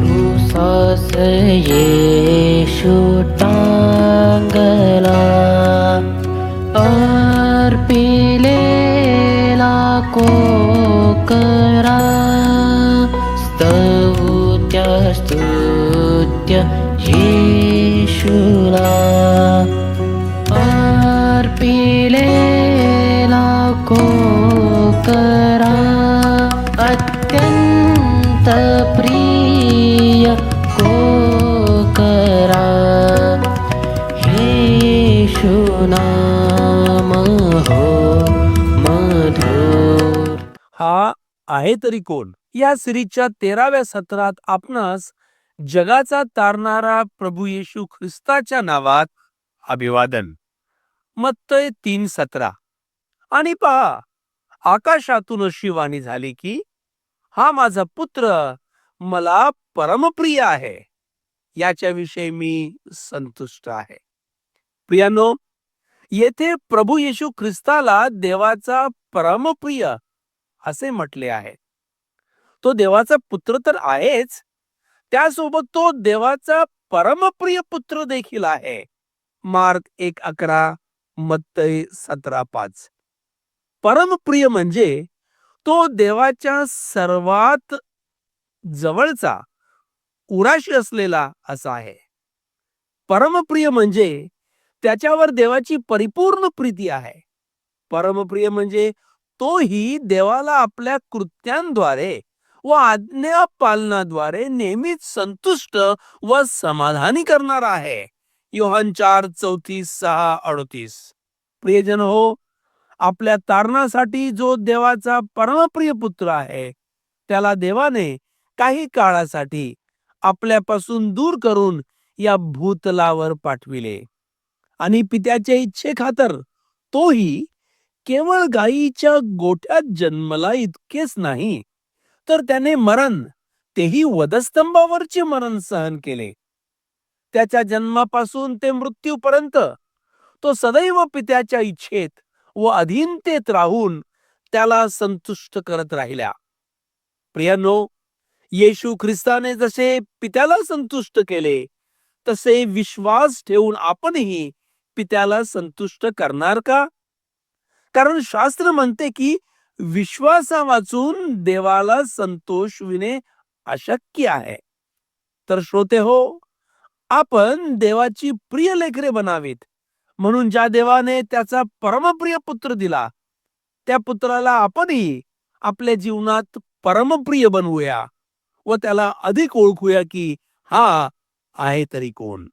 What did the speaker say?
क्रुसास येशू टांगला अर्पिलेला कोकरा स्तुत्य स्तुत्य येशूला. अर्पिलेला कोकरा अत्यंत प्रिय हो मधुर हा आहे तरी कोण? या सिरीजच्या तेराव्या सत्रात आपणास जगाचा तारणारा प्रभू येशू ख्रिस्ताच्या नावात अभिवादन. मत्तय तीन सतरा. आणि पहा आकाशातून अशी वाणी झाली की हा माझा पुत्र मला परमप्रिय आहे. याच्याविषयी मी संतुष्ट आहे. प्रियानो येथे प्रभू येशू ख्रिस्ताला देवाचा परमप्रिय असे म्हटले आहे. तो देवाचा पुत्र तर आहेच त्यासोबत तो देवाचा परमप्रिय पुत्र देखील आहे. मार्क एक अकरा मत्तय सतरा पाच. परमप्रिय म्हणजे तो देवाच्या सर्वात जवळचा उराशी असलेला असा आहे. परमप्रिय म्हणजे त्याच्यावर देवाची परिपूर्ण प्रीती आहे. परमप्रिय म्हणजे तोही देवाला आपल्या कृत्यांद्वारे व आज्ञा पालनाद्वारे नेहमीच संतुष्ट व समाधानी करणार आहे. योहान चार चौतीस सहा अडतीस. प्रियजन हो आपल्या तारणासाठी जो देवाचा परमप्रिय पुत्र आहे त्याला देवाने काही काळासाठी आपल्यापासून दूर करून या भूतलावर पाठविले. आणि पित्याच्या इच्छे खातर तोही केवळ गायीच्या गोठ्यात जन्मला इतकेच नाही तर त्याने मरण तेही वधस्तंभावरचे मरण सहन केले. त्याच्या जन्मापासून ते मृत्यूपर्यंत तो सदैव पित्याच्या इच्छेत व अधीनतेत राहून त्याला संतुष्ट करत राहिल्या प्रियानो येशू ख्रिस्ताने जसे पित्याला संतुष्ट केले तसे विश्वास ठेवून आपणही पित्याला संतुष्ट करणार का? कारण शास्त्र म्हणते की विश्वासा वाचून देवाला संतोष विणे अशक्य आहे. तर श्रोते हो आपण देवाची प्रिय लेकरे बनावीत. म्हणून ज्या देवाने त्याचा परमप्रिय पुत्र दिला त्या पुत्राला आपणही आपल्या जीवनात परमप्रिय बनवूया व त्याला अधिक ओळखूया की हा आहे तरी कोण.